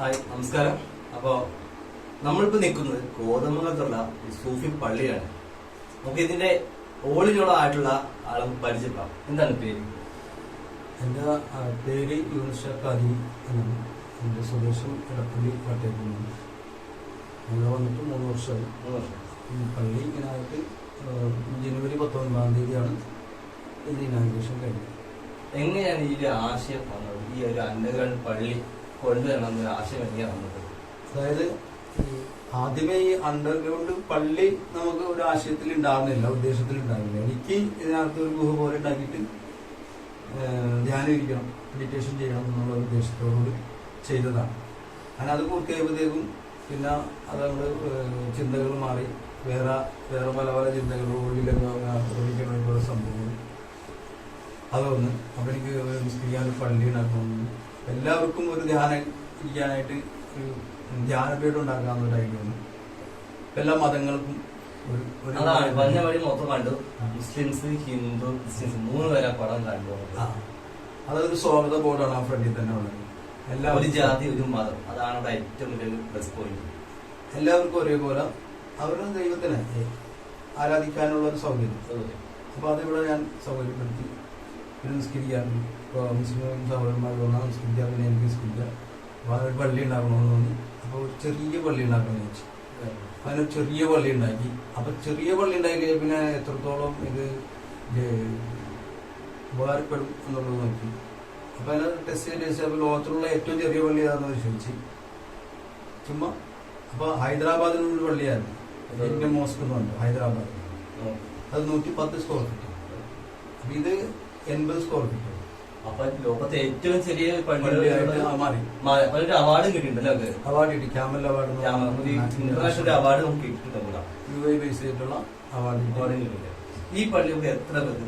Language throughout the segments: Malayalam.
ഹായ് നമസ്കാരം. അപ്പോൾ നമ്മളിപ്പോൾ നിൽക്കുന്നത് കോതമംഗലത്തുള്ള സൂഫി പള്ളിയാണ്. നമുക്ക് ഇതിന്റെ ഓളിനോളം ആയിട്ടുള്ള ആളെ പരിചയപ്പെടാം. എന്താണ് പേര്? എന്റെ പേര് യൂനുഷ കാദി എന്നാണ്. എന്റെ സ്വദേശം ഇടപ്പള്ളി കോട്ടയത്തുനിന്ന് ഞങ്ങൾ വന്നിട്ട് മൂന്ന് വർഷമായി. മൂന്ന് വർഷം. ഈ പള്ളി ഇങ്ങനെ ആയിട്ട് ജനുവരി പത്തൊൻപതാം തീയതിയാണ് ഇതിന് ഇനാഗ്രേഷൻ കഴിഞ്ഞത്. എങ്ങനെയാണ് ഈ ഒരു ആശയം വന്നത്? ഈ ഒരു അണ്ടർഗ്രൗണ്ട് പള്ളി കൊണ്ടുവരണം എന്നൊരു ആശയം എങ്ങനെയാണ് വന്നത് അതായത് ആദ്യമേ ഈ അണ്ടർഗ്രൗണ്ട് പള്ളി നമുക്ക് ഒരു ആശയത്തിൽ ഉണ്ടാകുന്നില്ല ഉദ്ദേശത്തിൽ ഉണ്ടാകുന്നില്ല എനിക്ക് ഇതിനകത്ത് ഒരു ഗുഹ പോലെ ഉണ്ടാക്കിയിട്ട് ധ്യാനിക്കണം മെഡിറ്റേഷൻ ചെയ്യണം എന്നുള്ള ഉദ്ദേശത്തോടുകൂടി ചെയ്തതാണ്. അങ്ങനെ അത് പൂർത്തിയായപ്പോഴത്തേക്കും പിന്നെ അത് നമ്മൾ ചിന്തകൾ മാറി. വേറെ വേറെ പല പല ചിന്തകൾ ഉള്ളിലൊക്കെ സംഭവങ്ങൾ അതൊന്ന്. അപ്പം എനിക്ക് ഒരു പള്ളി ഉണ്ടാക്കണമെന്ന് എല്ലാവർക്കും ഒരു ധ്യാനം ഇരിക്കാനായിട്ട് ഒരു ധ്യാനപീഠം ഉണ്ടാക്കാമെന്നൊരു ഐഡിയ വന്നു എല്ലാ മതങ്ങൾക്കും അതാണ് പറഞ്ഞ വഴി മൊത്തം കണ്ടു. മുസ്ലിംസ് ഹിന്ദു ക്രിസ്ത്യൻസ് മൂന്ന് പേരെ പടം കണ്ടു. അതൊരു സ്വാഗത ബോർഡാണ് ആ ഫ്രണ്ടിൽ തന്നെ ഉള്ളത്. എല്ലാ ഒരു ജാതി ഒരു മതം. അതാണ് അവിടെ ഏറ്റവും വലിയ പ്ലസ് പോയിന്റ് എല്ലാവർക്കും ഒരേപോലെ അവരുടെ ദൈവത്തിനെ ആരാധിക്കാനുള്ള ഒരു സൗകര്യം. അപ്പൊ അതിവിടെ ഞാൻ സൗകര്യപ്പെടുത്തി. പിന്നെ നിസ്കരിക്കാറുണ്ട്. ഇപ്പോൾ മുസ്ലിം സഹോദരന്മാർ വന്നാൽ നിസ്കരിക്കാം പിന്നെ എനിക്ക് നിസ്കരിക്കുക. അപ്പോൾ അതൊരു പള്ളി ഉണ്ടാക്കണമെന്ന് തോന്നി. അപ്പോൾ ചെറിയ പള്ളി ഉണ്ടാക്കണമെന്ന് വെച്ചു അതിന് ചെറിയ പള്ളി ഉണ്ടാക്കി. അപ്പോൾ ചെറിയ പള്ളി ഉണ്ടാക്കി പിന്നെ എത്രത്തോളം ഇത് ഇത് ഉപകാരപ്പെടും എന്നുള്ളത് നോക്കി. അപ്പോൾ അതിനെ ടെസ്റ്റ് ചെയ്ത് ടെസ്റ്റ് അപ്പോൾ ലോകത്തിലുള്ള ഏറ്റവും ചെറിയ പള്ളി ഏതാണെന്ന് ചോദിച്ചു ചുമ്മാ. അപ്പോൾ ഹൈദരാബാദിലുള്ള പള്ളിയായിരുന്നു. ഇന്ത്യൻ മോസ്ക് എന്ന് പറഞ്ഞു ഹൈദരാബാദ്. അത് നൂറ്റി പത്ത് സ്ക്വയർ ഫീറ്റ് അപ്പം ഇത് എൺപത് സ്ക്വയർ ഫീറ്റ് അപ്പൊ ലോകത്തെ ഏറ്റവും ചെറിയ പള്ളിയായിട്ട് അവാർഡും കിട്ടിയിട്ടുണ്ടല്ലോ അവാർഡ് കിട്ടി. ക്യാമൽ അവാർഡ് ഇന്റർനാഷണൽ അവാർഡ് നമുക്ക് കിട്ടിയിട്ടുണ്ട് യു ഐ ബേസ് ചെയ്തിട്ടുള്ള അവാർഡ് ഈ പള്ളി നമുക്ക് എത്ര പേർക്ക്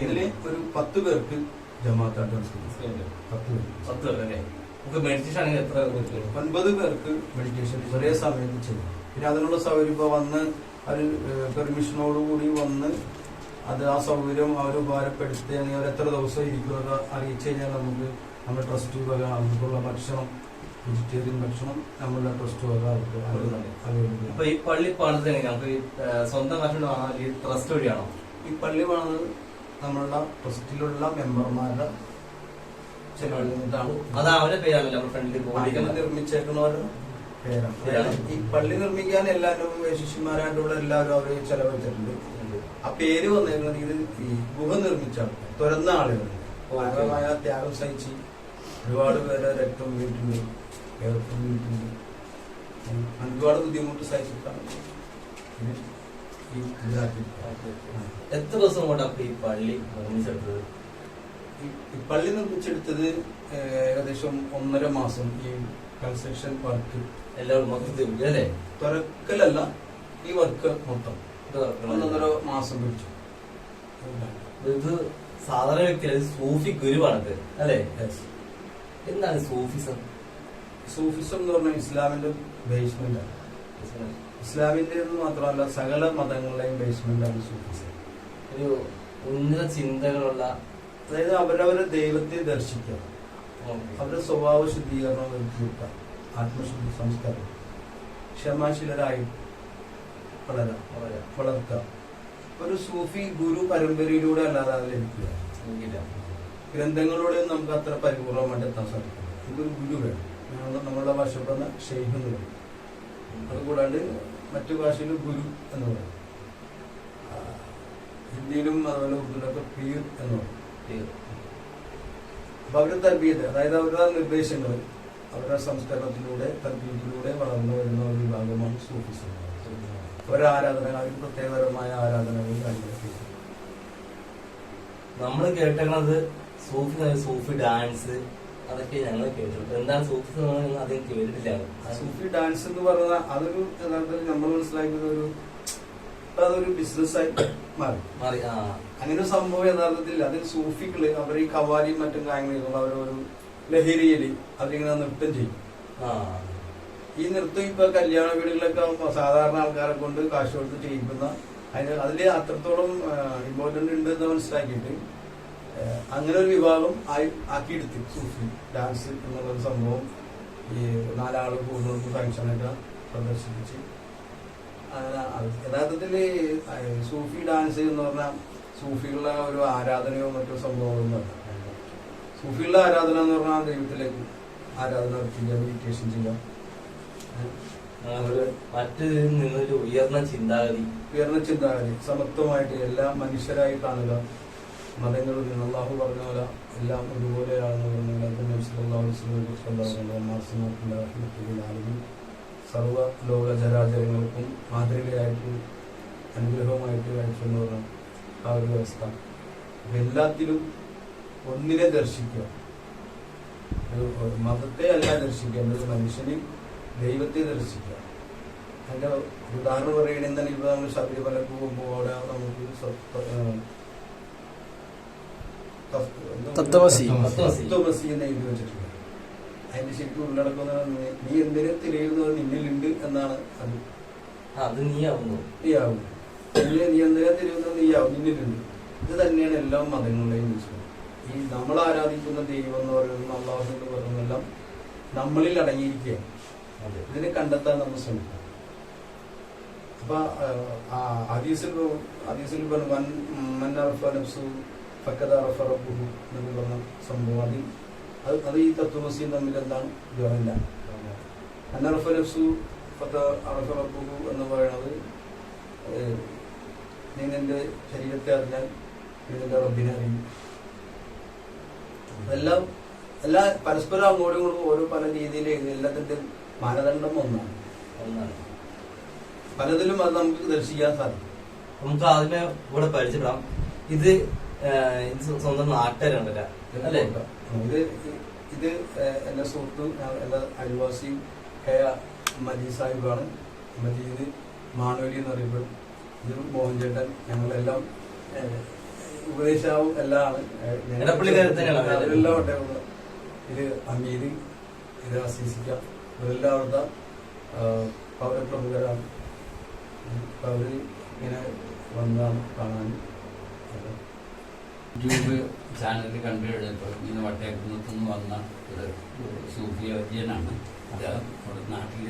ഇതിൽ ഒരു പത്ത് പേർക്ക് ജമാഅത്തായിട്ട് താമസിക്കുന്നു പത്ത് പേർക്ക് പത്ത് പേര് അല്ലേ? നമുക്ക് മെഡിറ്റേഷൻ ആണെങ്കിൽ എത്ര പേർക്ക് ഒൻപത് പേർക്ക് മെഡിറ്റേഷൻ ഒരേ സമയത്ത് ചെയ്യും പിന്നെ അതിനുള്ള സൗകര്യം ഇപ്പൊ വന്ന് ഒരു പെർമിഷനോടുകൂടി വന്ന് അത് ആ സൗകര്യം അവർ ഉപകാരപ്പെടുത്തി അല്ലെങ്കിൽ അവർ എത്ര ദിവസം ഇരിക്കുമെന്ന് അറിയിച്ചു കഴിഞ്ഞാൽ നമുക്ക് നമ്മുടെ ട്രസ്റ്റ് വക അവർക്കുള്ള ഭക്ഷണം വെജിറ്റേറിയൻ ഭക്ഷണം നമ്മളുടെ ട്രസ്റ്റ് വക അവർക്ക്. അപ്പൊ ഈ പള്ളി പണിത് നമുക്ക് ഈ, സ്വന്തം ഭക്ഷണം ആണോ അല്ലെങ്കിൽ ട്രസ്റ്റ് വഴിയാണോ? ഈ പള്ളി പണിത് നമ്മളുടെ ട്രസ്റ്റിലുള്ള മെമ്പർമാരുടെ നിർമ്മിച്ചേക്കുന്നവരുടെ പേരാണ്. ഈ പള്ളി നിർമ്മിക്കാൻ എല്ലാവരും ശിഷ്യന്മാരായിട്ടുള്ള എല്ലാവരും അവർ ചെലവഴിച്ചിട്ടുണ്ട്. ആ പേര് വന്നിരുന്നത് ഇത് ഈ ഗുഹ നിർമ്മിച്ച തുറന്ന ആളുകൾ. ഭയങ്കരമായ ത്യാഗം സഹിച്ച് ഒരുപാട് പേരെ രക്തം വീട്ടുണ്ട് വേർപ്പ് വീട്ടുണ്ട് ഒരുപാട് ബുദ്ധിമുട്ട് സഹിച്ചിട്ടാണ്. എത്ര ദിവസം കൊണ്ട് അപ്പൊ ഈ പള്ളി നിർമ്മിച്ചെടുത്തത്? ഈ- പള്ളി നിർമ്മിച്ചെടുത്തത് ഏകദേശം ഒന്നര മാസം ഈ കൺസ്ട്രക്ഷൻ വർക്ക് എല്ലാവരും മൊത്തത്തിൽ അല്ലേ? തുറക്കലല്ല ഈ വർക്ക് മൊത്തം. ഒന്നൊന്നര മാസം പിടിച്ചു. ഇത് സാധാരണ വ്യക്തി സൂഫി ഗുരുവാണത് അല്ലേ? എന്താണ് സൂഫിസം? സൂഫിസം എന്ന് പറഞ്ഞാൽ ഇസ്ലാമിന്റെ ബേസ്മെന്റ് ആണ്. ഇസ്ലാമിന്റെ മാത്രമല്ല സകല മതങ്ങളുടെയും ബേസ്മെന്റ് ആണ് സൂഫിസം. ഒരു ഉന്നത ചിന്തകളുള്ള അതായത് അവരവരെ ദൈവത്തെ ദർശിക്കുക. അവരുടെ സ്വഭാവ ശുദ്ധീകരണം വരുത്തിയെടുക്കുക ആത്മശുദ്ധി സംസ്കാരം. ക്ഷമാശീലരായി വളരാം വളർത്താം ഒരു സൂഫി ഗുരു പരമ്പരയിലൂടെ അല്ലാതെ അത് ലഭിക്കുക എങ്കില ഗ്രന്ഥങ്ങളിലൂടെ നമുക്ക് അത്ര പരിപൂർണമായിട്ട് എത്താൻ സാധിക്കും ഇതൊരു ഗുരു വേണം. നമ്മളുടെ ഭാഷ പറഞ്ഞ ഷെയ്ഖ് എന്ന് പറയും. അതുകൂടാണ്ട് മറ്റു ഭാഷയിൽ ഗുരു എന്ന് പറയും. ഹിന്ദിയിലും അതുപോലെ ഉറുദുവിലൊക്കെ പീർ എന്ന് പറയും. അപ്പൊ അവരുടെ തർബീയത്ത് അതായത് അവരുടെ നിർദ്ദേശങ്ങൾ അവരുടെ സംസ്കരണത്തിലൂടെ തർബീയത്തിലൂടെ വളർന്നു വരുന്ന ഒരു വിഭാഗമാണ് ആരാധന അവർ പ്രത്യേകതരമായ ആരാധനകൾ. നമ്മൾ കേട്ടത് സൂഫി സൂഫി ഡാൻസ് അതൊക്കെ ഞങ്ങൾ കേട്ടിട്ടുണ്ട്. എന്താണ് സൂഫി അധികം കേട്ടിട്ടില്ല. സൂഫി ഡാൻസ് എന്ന് പറഞ്ഞാൽ അതൊരു യഥാർത്ഥത്തിൽ നമ്മൾ മനസ്സിലാക്കുന്ന ഒരു അതൊരു ബിസിനസ് ആയി മാറി. മാറി ആ. അങ്ങനെ ഒരു സംഭവം യഥാർത്ഥത്തിൽ അതിൽ സൂഫികൾ അവർ ഈ കവാലിയും മറ്റും കാര്യങ്ങളും അവരൊരു ലഹരിയിൽ അവരിങ്ങനെ നൃത്തം ചെയ്യും. ആ. ഈ നൃത്തം ഇപ്പൊ കല്യാണ വീടുകളിലൊക്കെ സാധാരണ ആൾക്കാരെ കൊണ്ട് കാശ് കൊടുത്ത് ചെയ്യിക്കുന്ന അതിന് അതിൽ അത്രത്തോളം ഇമ്പോർട്ടന്റ് ഉണ്ട് എന്ന് മനസ്സിലാക്കിയിട്ട് അങ്ങനെ ഒരു വിഭാഗം ആയി ആക്കിയെടുത്തു. സൂഫി ഡാൻസ് എന്നുള്ള ഒരു സംഭവം ഈ നാലാൾ കൂടുതൽ ഫംഗ്ഷനൊക്കെ പ്രദർശിപ്പിച്ച്. അങ്ങനെ യഥാർത്ഥത്തിൽ സൂഫി ഡാൻസ് എന്ന് പറഞ്ഞാൽ സൂഫികളുടെ ഒരു ആരാധനയോ മറ്റോ സംഭവങ്ങളൊന്നുമല്ല സൂഫികളുടെ ആരാധന എന്ന് പറഞ്ഞാൽ ദൈവത്തിലേക്ക് ആരാധന ചെയ്യുക മെഡിറ്റേഷൻ ചെയ്യാം അവർ മറ്റു നിന്നൊരു ഉയർന്ന ചിന്താഗതി. ഉയർന്ന ചിന്താഗതി. സമത്വമായിട്ട് എല്ലാ മനുഷ്യരായി കാണുക മതങ്ങളിൽ നിന്ന് അള്ളാഹു പറഞ്ഞ പോലെ എല്ലാം ഒരുപോലെയാണെന്ന് പറഞ്ഞാൽ അത് മനസ്സിലാവുന്ന സർവ ലോക ചരാചരങ്ങൾക്കും മാതൃകയായിട്ട് അനുഗ്രഹമായിട്ട് കാഴ്ചയെന്ന് പറഞ്ഞ ആ ഒരു വ്യവസ്ഥ. എല്ലാത്തിലും ഒന്നിനെ ദർശിക്കുക. ഒരു മതത്തെ അല്ല ദർശിക്കേണ്ടത് മനുഷ്യന് ദൈവത്തെ ദർശിക്കുക. അതിന്റെ ഉദാഹരണം പറയുകയാണെങ്കിൽ ഇപ്പൊ നമ്മൾ ശബരിമലക്ക് പോകുമ്പോൾ അവിടെ നമുക്ക് തത്വമസി. തത്വമസി. തത്വമസി എന്ന് എഴുതി വെച്ചിട്ടുണ്ട്. അതിന്റെ ശരിക്കും ഉള്ളടക്കം നീ എന്തിനെ തിരയുന്നത് നിന്നിലുണ്ട് എന്നാണ് അത്. അത് നീ ആവുന്നു നീ നീ എന്തിനാ തിരിയുന്നത് നീയാവും നിന്നിലുണ്ട്. ഇത് തന്നെയാണ് എല്ലാ മതങ്ങളുടെയും വിഷയം ഈ നമ്മൾ ആരാധിക്കുന്ന ദൈവം എന്ന് പറയുന്നത് അള്ളാഹു എന്ന് പറയുന്നതെല്ലാം നമ്മളിൽ അടങ്ങിയിരിക്കുകയാണ്. ഇതിനെ കണ്ടെത്താൻ നമ്മൾ ശ്രമിക്കും. അപ്പൊ ഹദീസിൽ ഹദീസിൽ എന്ന് പറഞ്ഞ സംഭവം. അതിൽ അത് അത് ഈ തത്വമസിയും തമ്മിൽ എന്താണ് മൻ അറഫ നഫ്സു ഫക്ക അറഫ എന്ന് പറയുന്നത് നീ നിന്റെ ശരീരത്തെ അറിഞ്ഞാൽ നിങ്ങളുടെ നിന്റെ റബ്ബിനെ അറിയും. അതെല്ലാം എല്ലാ പരസ്പരം അങ്ങോട്ടും ഇങ്ങോട്ടും ഓരോ പല രീതിയിൽ എല്ലാത്തിന്റെ മാനദണ്ഡം ഒന്നാണ്. ഒന്നാണ്. പലതിലും അത് നമുക്ക് ദർശിക്കാൻ സാധിക്കും. നമുക്ക് ആദ്യമേ ഇവിടെ പരിചയപ്പെടാം. ഇത് സ്വന്തം നാട്ടുകാരുണ്ടല്ല? അല്ലേ ഇത് ഇത് എന്റെ സുഹൃത്തും എന്റെ അയൽവാസിയും കയ മജീദ് സാഹിബാണ്. മജീദ് മാണോലി എന്ന് പറയുമ്പോൾ ഇത് മോഹൻ ചേട്ടൻ ഞങ്ങളെല്ലാം ഉപദേശാവും എല്ലാം ആണ് ഏഹ്, ഞങ്ങൾ- എടപ്പള്ളിക്കാരെ തന്നെയാണോ? അവരെല്ലാം ഉണ്ട് ഇത് അമീദ് ഇത് അവിടുത്തെ ഏഹ്, പൗരപ്രമുഖരാണ് ഇങ്ങനെ വന്നതാണ് കാണാൻ. യൂട്യൂബ് ചാനൽ കണ്ടു കഴിഞ്ഞപ്പോൾ ഇങ്ങനെ വട്ടയക്കുന്നത്തു നിന്ന് വന്ന ഒരു സൂഫിയോജ്യനാണ് അദ്ദേഹം നമ്മുടെ നാട്ടിൽ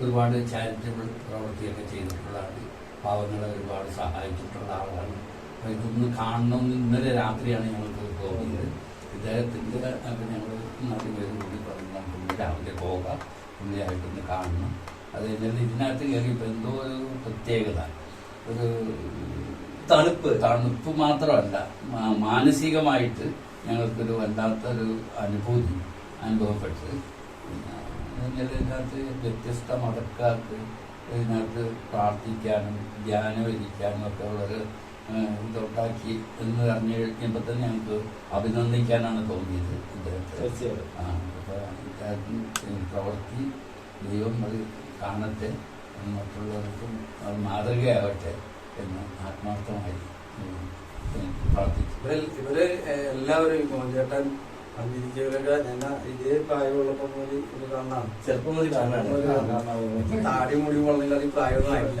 ഒരുപാട് ചാരിറ്റബിൾ പ്രവൃത്തിയൊക്കെ ചെയ്തിട്ടുള്ളതാണ്. പാവങ്ങളെ ഒരുപാട് സഹായിച്ചിട്ടുള്ള ആളാണ്. അപ്പോൾ ഇതൊന്ന് കാണണമെന്ന് ഇന്നലെ രാത്രിയാണ് ഞങ്ങൾക്ക് തോന്നിയത്. ഇദ്ദേഹത്തിന്റെ ഞങ്ങൾ നാല് പേരും കൂടി പറഞ്ഞു നമുക്ക് രാവിലെ പോകാം പുള്ളിയായിട്ടൊന്ന് കാണണം. അത് കഴിഞ്ഞാൽ ഇതിനകത്ത് കയറിയപ്പോൾ എന്തോ ഒരു പ്രത്യേകത. ഒരു തണുപ്പ് തണുപ്പ് മാത്രമല്ല മാനസികമായിട്ട് ഞങ്ങൾക്കൊരു വല്ലാത്തൊരു അനുഭൂതി അനുഭവപ്പെട്ട്. ഇതിനകത്ത് വ്യത്യസ്ത മതക്കാർക്ക് ഇതിനകത്ത് പ്രാർത്ഥിക്കാനും ധ്യാനം ഇരിക്കാനും ഒക്കെ ഉള്ളൊരു ഇതുണ്ടാക്കി എന്ന് പറഞ്ഞു കഴിഞ്ഞപ്പോൾ തന്നെ ഞങ്ങൾക്ക് അഭിനന്ദിക്കാനാണ് തോന്നിയത് ഇദ്ദേഹത്തെ. പ്രവർത്തി ആ, അപ്പോൾ ഇദ്ദേഹത്തിന് പ്രവൃത്തി ദൈവം അത് കാണട്ടെ മറ്റുള്ളവർക്കും അത് മാതൃകയാവട്ടെ എന്ന് ആത്മാർത്ഥമായി പ്രാർത്ഥിച്ചു. ഇവർ എല്ലാവരും ഈ അമേരിക്കയിലൊക്കെ ഞാൻ ഇതേ പ്രായമുള്ളപ്പോ മുതൽ ഇത് കാണാണ് ചെറുപ്പം മുതൽ കാണാനാണ് താടി മുടി പ്രായമൊന്നും ആയില്ല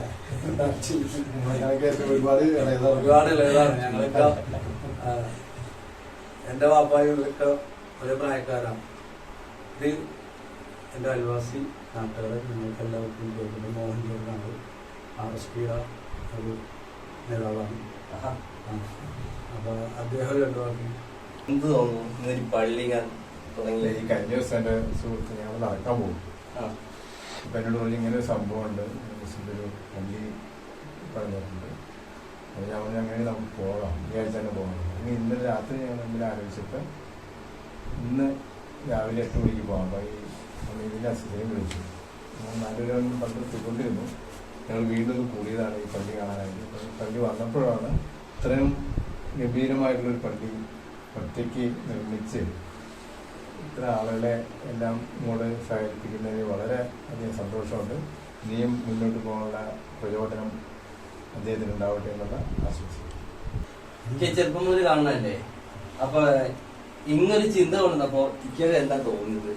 ഒരുപാട് ഇളയതാണ്. ഒരുപാട് ഇളയതാണ്. ഞങ്ങളൊക്കെ ആ, എന്റെ വാപ്പായും ഇവരൊക്കെ ഒരേ പ്രായക്കാരാണ്. ഇത് എന്റെ അയൽവാസി നാട്ടുകാരെ ഞങ്ങൾക്ക് എല്ലാവർക്കും കേൾക്കുന്നത് മോഹൻ ചേട്ടനാണ്. ആർ എസ് പി ഒരു നേതാവാണ് അപ്പോൾ അദ്ദേഹം രണ്ടു വാക്കും എന്ത് തോന്നുന്നു? ഇന്നൊരു പള്ളി ഞാൻ തുടങ്ങി ഈ കഴിഞ്ഞ ദിവസം എന്റെ സുഹൃത്ത് ഞങ്ങൾ നടക്കാൻ പോകും. അപ്പം എന്നോട് പറഞ്ഞു ഇങ്ങനെ ഒരു സംഭവമുണ്ട്. ഉണ്ട് ഒരു പള്ളി പറഞ്ഞിട്ടുണ്ട്. അപ്പോൾ ഞാൻ പറഞ്ഞു അങ്ങനെ നമുക്ക് പോകാം. ആഴ്ച തന്നെ പോകാം. ഇനി ഇന്നലെ രാത്രി ഞങ്ങൾ തമ്മിൽ ആലോചിച്ചിട്ട് ഇന്ന് രാവിലെ എട്ട് മണിക്ക് പോകാം. അപ്പോൾ ഈ ഇതിന്റെ അസിസ്റ്റയും വിളിച്ചു. ഞങ്ങൾ പണ്ട് പങ്കെടുത്തുകൊണ്ടിരുന്നു ഞങ്ങൾ വീണ്ടും കൂടിയതാണ് ഈ പള്ളി കാണാനായിട്ട്. പള്ളി വന്നപ്പോഴാണ് ഇത്രയും ഗംഭീരമായിട്ടുള്ളൊരു പള്ളി ഒറ്റയ്ക്ക് നിർമ്മിച്ച് ഇത്ര ആളുകളെ എല്ലാം ഇങ്ങോട്ട് സഹകരിപ്പിക്കുന്നതിന് വളരെ അധികം സന്തോഷമുണ്ട്. ഇനിയും മുന്നോട്ട് പോകാനുള്ള പ്രചോദനം അദ്ദേഹത്തിന് ഉണ്ടാവട്ടെ എന്നുള്ള ആശംസിക്കും എനിക്ക് ചെറുപ്പം മുതൽ കാണണല്ലേ അപ്പൊ ഇങ്ങനൊരു ചിന്ത കൊണ്ടപ്പോ എന്താ തോന്നുന്നത്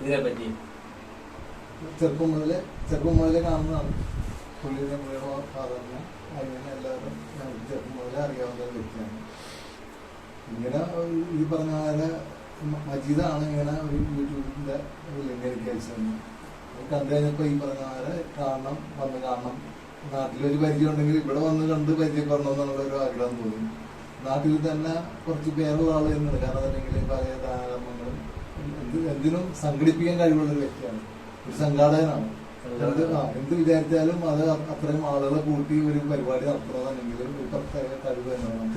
ഇതിനെ പറ്റി ചെറുപ്പം മുതൽ ചെറുപ്പം മുതൽ കാണുന്നതാണ്. പുള്ളിയുടെ മുഴുവൻ സാധാരണ അങ്ങനെ എല്ലാവരും ചെറുപ്പം മുതലേ അറിയാവുന്ന ഒരു വ്യക്തിയാണ്. ഇങ്ങനെ ഈ പറഞ്ഞ പോലെ മജീദാണ് ഇങ്ങനെ ഒരു യൂട്യൂബിന്റെ ലിങ്ക് എനിക്ക് അയച്ചു തന്നെ കണ്ടു കഴിഞ്ഞപ്പോ ഈ പറഞ്ഞ പോലെ കാണണം വന്ന് കാണണം. നാട്ടിലൊരു പരിചയം ഉണ്ടെങ്കിൽ ഇവിടെ വന്ന് കണ്ട് പരിചയപ്പെടണം എന്നുള്ള ഒരു ആഗ്രഹം തോന്നി. നാട്ടിൽ തന്നെ കുറച്ച് പേരുള്ള ആൾ എന്നുണ്ട് കാരണം അല്ലെങ്കിൽ പല എന്ത് എന്തിനും സംഘടിപ്പിക്കാൻ കഴിവുള്ള ഒരു വ്യക്തിയാണ്. ഒരു സംഘാടകനാണ്. എന്ത് വിചാരിച്ചാലും അത് അത്രയും ആളുകളെ കൂട്ടി ഒരു പരിപാടി നടത്തണമെന്നുണ്ടെങ്കിൽ ഒരു പ്രത്യേക കഴിവ് തന്നെയാണ്.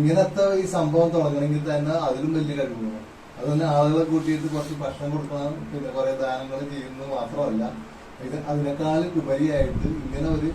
ഇങ്ങനത്തെ ഈ സംഭവം തുടങ്ങണമെങ്കിൽ തന്നെ അതിലും വലിയ കഴിവ് വേണം. അതുതന്നെ ആളുകളെ കൂട്ടിയിട്ട് കുറച്ച് ഭക്ഷണം കൊടുക്കണം പിന്നെ കുറെ ദാനങ്ങൾ ചെയ്യുന്നത് മാത്രമല്ല ഇത് അതിനേക്കാളും ഉപരിയായിട്ട് ഇങ്ങനെ ഒരു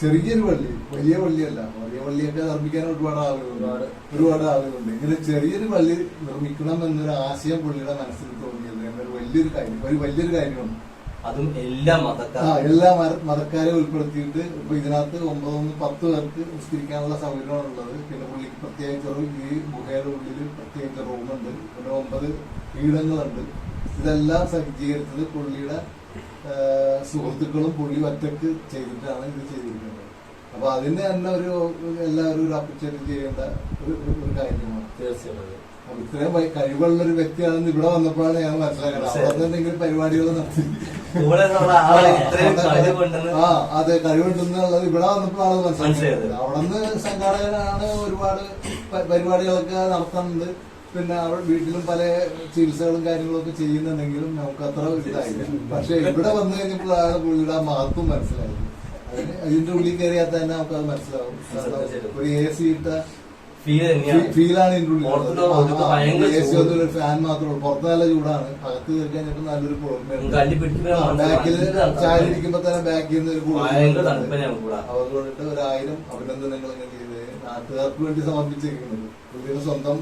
ചെറിയൊരു പള്ളി വലിയ പള്ളിയല്ല വലിയ പള്ളിയൊക്കെ നിർമ്മിക്കാൻ ഒരുപാട് ആളുകളുണ്ട്. ഒരുപാട് ആളുകളുണ്ട്. ഇങ്ങനെ ചെറിയൊരു പള്ളി നിർമ്മിക്കണം എന്നൊരു ആശയം പുള്ളിയുടെ മനസ്സിൽ തോന്നിയത്. എന്നൊരു വലിയൊരു കാര്യം ഒരു വലിയൊരു കാര്യമാണ്. അതും എല്ലാ മതക്കാരും. എല്ലാ മതക്കാരെ ഉൾപ്പെടുത്തിയിട്ട് ഇപ്പൊ ഇതിനകത്ത് ഒമ്പതൊന്ന് പത്ത് പേർക്ക് നിസ്കരിക്കാനുള്ള സൗകര്യമാണ് ഉള്ളത് പിന്നെ പുള്ളിക്ക് പ്രത്യേകിച്ച് ഈ ഗുഹയുടെ ഉള്ളിൽ പ്രത്യേകിച്ച് റൂമുണ്ട്. പിന്നെ ഒമ്പത് പീഠങ്ങളുണ്ട്. ഇതെല്ലാം സജ്ജീകരിച്ചത് പുള്ളിയുടെ സുഹൃത്തുക്കളും പുള്ളി ഒറ്റയ്ക്ക് ചെയ്തിട്ടാണ് ഇത് ചെയ്തിരിക്കുന്നത്. അപ്പൊ അതിന് തന്നെ ഒരു എല്ലാവരും ഒരു അപ്രിഷ്യേറ്റ് ചെയ്യേണ്ട ഒരു കാര്യമാണ്. തീർച്ചയായിട്ടും ഇത്രയും കഴിവുള്ളൊരു കഴിവുള്ള ഒരു വ്യക്തിയാണെന്ന് ഇവിടെ വന്നപ്പോഴാണ് ഞാൻ മനസ്സിലാക്കുന്നത് അവിടെ എന്തെങ്കിലും പരിപാടികൾ നടത്തി. ആ അതെ കഴിവുണ്ടെന്നുള്ളത് ഇവിടെ വന്നപ്പോഴാണ് മനസ്സിലായത്. മനസ്സിലായത്. അവിടെ നിന്ന് സംഘാടകനാണ് ഒരുപാട് പരിപാടികളൊക്കെ നടത്തുന്നുണ്ട് പിന്നെ അവിടെ വീട്ടിലും പല ചികിത്സകളും കാര്യങ്ങളും ഒക്കെ ചെയ്യുന്നുണ്ടെങ്കിലും നമുക്ക് അത്ര ഇതായില്ല. പക്ഷെ ഇവിടെ വന്നു കഴിഞ്ഞപ്പോഴാണ് പുള്ളിയുടെ ആ മഹത്വം മനസ്സിലായത്. അതിന് അതിന്റെ ഉള്ളിൽ കയറിയാൽ തന്നെ നമുക്ക് അത് മനസ്സിലാവും. ഒരു എ സി ഇട്ട ഫീലാണ് ഇൻക്ലൂഡ് ഫാൻ മാത്രമേ പുറത്ത് നല്ല ചൂടാണ്. അകത്ത് തീർക്കാൻ കഴിഞ്ഞപ്പോൾ നല്ലൊരു ബാക്കിൽ. ചായ തന്നെ ബാക്കിൽ നിന്ന് ഒരു അതുകൊണ്ടിട്ട് ഒരായിരം അഭിനന്ദനങ്ങൾ നാട്ടുകാർക്ക് വേണ്ടി സമർപ്പിച്ചിരിക്കുന്നത്. പുള്ളിയുടെ സ്വന്തം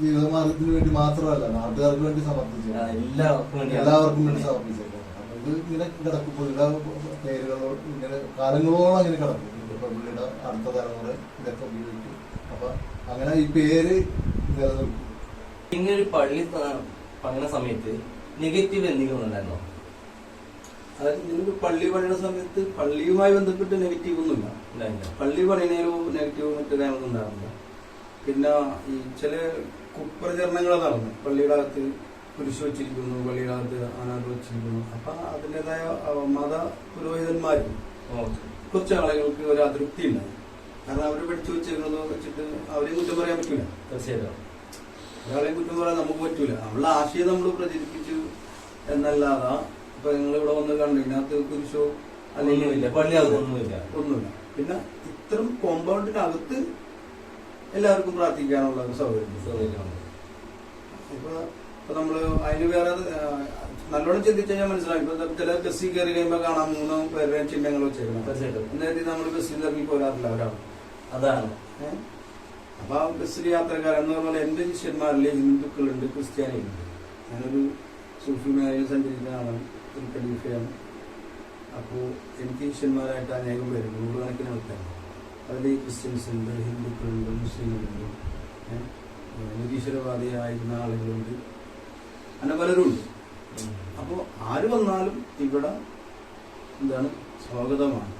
ജീവിതമാർഗത്തിന് വേണ്ടി മാത്രമല്ല നാട്ടുകാർക്ക് വേണ്ടി സമർപ്പിച്ചു എല്ലാവർക്കും വേണ്ടി സമർപ്പിച്ചേക്കുന്നത് അത് ഇങ്ങനെ കിടക്കും. പുള്ളിയുടെ പേരുകളോ ഇങ്ങനെ കാലങ്ങളോളം അങ്ങനെ കിടക്കും. പുള്ളിയുടെ അടുത്ത തലമുറ ഇതൊക്കെ ഉപയോഗിക്കും അപ്പൊ അങ്ങനെ ഈ പേര് ഇങ്ങനെ ഒരു പള്ളി പങ്ങുന്ന പണിയുന്ന സമയത്ത് നെഗറ്റീവ് എന്തെങ്കിലും ഉണ്ടായിരുന്നോ അതായത് ഇതിനൊരു പള്ളി പണിയുന്ന സമയത്ത് പള്ളിയുമായി ബന്ധപ്പെട്ട് നെഗറ്റീവ് ഒന്നുമില്ല ഇല്ല. പള്ളി പണിയുന്നതിന് നെഗറ്റീവ് മറ്റു കാര്യങ്ങളൊന്നും ഉണ്ടാകുന്നില്ല പിന്നെ ഈ ചില കുപ്രചരണങ്ങൾ നടന്നു പള്ളിയുടെ അകത്ത് കുരിശ് വെച്ചിരിക്കുന്നു പള്ളിയുടെ അകത്ത് ആനാട് വെച്ചിരിക്കുന്നു. അപ്പൊ അതിന്റെതായ മത പുരോഹിതന്മാരും കുറച്ച് ആളുകൾക്ക് ഒരു അതൃപ്തി ഉണ്ടായി. കാരണം അവർ പഠിച്ചു വെച്ചിരിക്കുന്നത് വെച്ചിട്ട് അവരെയും കുറ്റം പറയാൻ പറ്റൂല. തീർച്ചയായിട്ടും. ഒരാളെയും കുറ്റം പറയാൻ നമുക്ക് പറ്റൂല. അവളുടെ ആശയം നമ്മൾ പ്രചരിപ്പിച്ചു എന്നല്ലാതെ ഇപ്പൊ നിങ്ങൾ ഇവിടെ വന്ന് കണ്ടു ഇതിനകത്ത് കുരിശോ അല്ലെങ്കിൽ പള്ളി അതൊന്നുമില്ല ഒന്നുമില്ല. പിന്നെ ഇത്തരം കോമ്പൗണ്ടിനകത്ത് എല്ലാവർക്കും പ്രാർത്ഥിക്കാനുള്ള ഒരു സൗകര്യം. സൗകര്യമുണ്ട്. ഇപ്പൊ ഇപ്പൊ നമ്മൾ അതിന് വേറെ നല്ലോണം ചിന്തിച്ചാൽ ഞാൻ മനസ്സിലായി ഇപ്പൊ ചില ബസ്സിൽ കയറി കഴിയുമ്പോൾ കാണാം മൂന്നോ പേരുടെ ചിഹ്നങ്ങൾ വെച്ചേക്കണം എന്നിട്ട് നമ്മൾ ബസ്സിൽ ഇറങ്ങി പോരാറില്ല ഒരാൾ അതാണ്? അപ്പൊ ആ ബസ്സിൽ യാത്രക്കാരൻ എന്ന് പറഞ്ഞാൽ എന്റെ ശിഷ്യന്മാരിലെ ഹിന്ദുക്കളുണ്ട് ക്രിസ്ത്യാനികളുണ്ട്. ഞാനൊരു സൂഫി മേഖലയിൽ സഞ്ചരിക്കുന്ന ആളാണ് ഒരു ഖലീഫയാണ് അപ്പോൾ എനിക്ക് ശിഷ്യന്മാരായിട്ട് അനേകം പേര് നൂറുകണക്കിന് ആൾക്കാരുണ്ട് അതിൽ ക്രിസ്ത്യൻസ് ഉണ്ട് ഹിന്ദുക്കളുണ്ട് മുസ്ലിങ്ങളുണ്ട്? നിരീശ്വരവാദിയായിരുന്ന ആളുകളുണ്ട്. അങ്ങനെ പലരും ഉണ്ട്. ഉം. അപ്പോൾ ആര് വന്നാലും ഇവിടെ എന്താണ് സ്വാഗതമാണ്.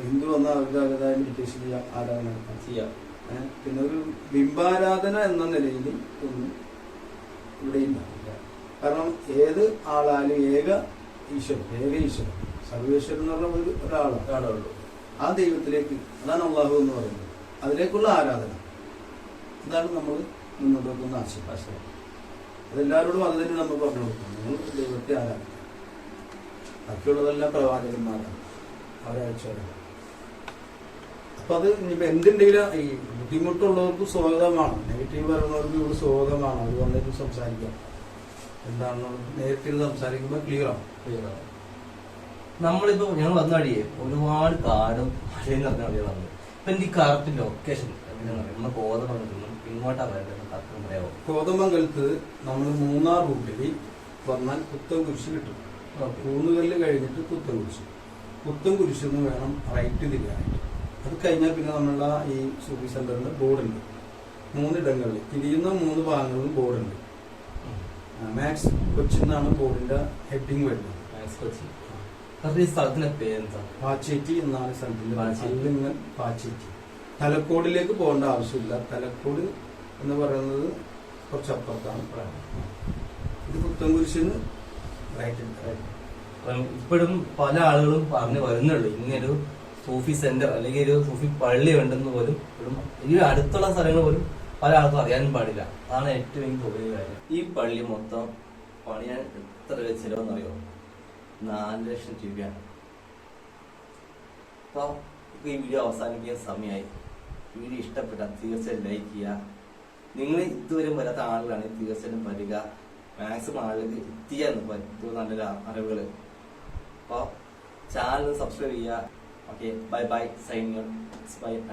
ഹിന്ദു വന്ന അവരുടെ അവരുടേതായ മെഡിറ്റേഷൻ ചെയ്യാം ആരാധന നടത്താം. ചെയ്യാം. പിന്നെ ഒരു ബിംബാരാധന എന്ന നിലയിൽ ഒന്നും ഇവിടെ ഇല്ല. കാരണം ഏത് ആളാലും ഏക ഈശ്വരൻ ഏക ഈശ്വരൻ. സർവേശ്വരൻ എന്ന് പറഞ്ഞ ഒരു ഒരാളാണ് ആ ദൈവത്തിലേക്ക് അതാണ് അള്ളാഹു എന്ന് പറയുന്നത്. അതിലേക്കുള്ള ആരാധന. അതാണ് നമ്മൾ മുന്നോട്ട് വെക്കുന്ന ആശയം അതെല്ലാവരോടും അത് തന്നെ നമ്മൾ പറഞ്ഞു കൊടുക്കണം. നിങ്ങൾ ദൈവത്തെ ആരാധിക്കും ബാക്കിയുള്ളതെല്ലാം പ്രവാചകന്മാരാണ്. അവരയച്ചവരാണ് അപ്പൊ അത് ഇനിയിപ്പോ എന്തുണ്ടെങ്കിലും ഈ ബുദ്ധിമുട്ടുള്ളവർക്ക് സ്വാഗതമാണ്. നെഗറ്റീവ് പറയുന്നവർക്ക് ഇവിടെ സ്വാഗതമാണ്. അത് വന്നിട്ട് സംസാരിക്കാം. എന്താണെന്നുള്ളത് നേരിട്ട് സംസാരിക്കുമ്പോൾ ക്ലിയർ ആണ് ക്ലിയർ ആണ് നമ്മളിപ്പോ ഞങ്ങൾ വന്ന വഴിയെ ഒരുപാട് കാടും മഴയും നിറഞ്ഞ വഴികളാണ്. ഇപ്പൊ എനിക്ക് കറക്റ്റ് ലൊക്കേഷൻ നമ്മുടെ ബോധം ഇങ്ങോട്ടാ വരേണ്ടത് കറക്റ്റ് പറയാമോ കോതമംഗലത്ത് നമ്മൾ മൂന്നാർ റൂട്ടിൽ വന്നാൽ പുത്തൻകുരിശ് കിട്ടും. കൂന്നുകല്ല് കഴിഞ്ഞിട്ട് പുത്തൻകുരിശ്. പുത്തൻകുരിശിൽ എന്ന് വേണം റൈറ്റ് തിരിയാനായിട്ട്. അത് കഴിഞ്ഞാൽ പിന്നെ നമ്മളുടെ ഈ സൂപ്പി സെന്ററിന് ബോർഡുണ്ട്. മൂന്നിടങ്ങളിൽ തിരിയുന്ന മൂന്ന് ഭാഗങ്ങളിലും ബോർഡുണ്ട്. മാക്സ് കൊച്ചി എന്നാണ് ബോർഡിന്റെ ഹെഡിങ് വരുന്നത്. മാക്സ് കൊച്ചി. സ്ഥലത്തിന്റെ പേരെന്താ? പാച്ചേറ്റി എന്നാണ് സ്ഥലത്തിന്റെ പാച്ചേറ്റി. പാച്ചേറ്റി. തലക്കോടിലേക്ക് പോകേണ്ട ആവശ്യമില്ല. തലക്കോട് എന്ന് പറയുന്നത് കുറച്ച് അപ്പുറത്താണ് ഇത് പുത്തൻകുരിശിന്ന് റൈറ്റ് അപ്പം ഇപ്പോഴും പല ആളുകളും പറഞ്ഞു വരുന്നുള്ളൂ. ഇങ്ങനൊരു സൂഫി സെന്റർ അല്ലെങ്കിൽ ഒരു സൂഫി പള്ളി ഉണ്ടെന്ന് പോലും ഈ അടുത്തുള്ള സ്ഥലങ്ങൾ പോലും പല ആൾക്കും അറിയാനും പാടില്ല. അതാണ് ഏറ്റവും എനിക്ക് തോന്നിയ കാര്യം. ഈ പള്ളി മൊത്തം പണിയാൻ എത്ര രൂപ ചിലവെന്നറിയോ? നാല് ലക്ഷം രൂപയാണ്. അപ്പോൾ ഈ വീഡിയോ അവസാനിക്കാൻ സമയമായി വീഡിയോ ഇഷ്ടപ്പെട്ടാൽ തീർച്ചയായും ലൈക്ക് ചെയ്യുക. നിങ്ങൾ ഇതുവരെ വരാത്ത ആളുകളാണെങ്കിൽ തീർച്ചയായും വരിക. മാക്സിമം ആളുകൾക്ക് എത്തിയാന്ന് പറ്റും നല്ലൊരു അറിവുകൾ അപ്പോൾ ചാനൽ സബ്സ്ക്രൈബ് ചെയ്യുക. okay bye bye sign bye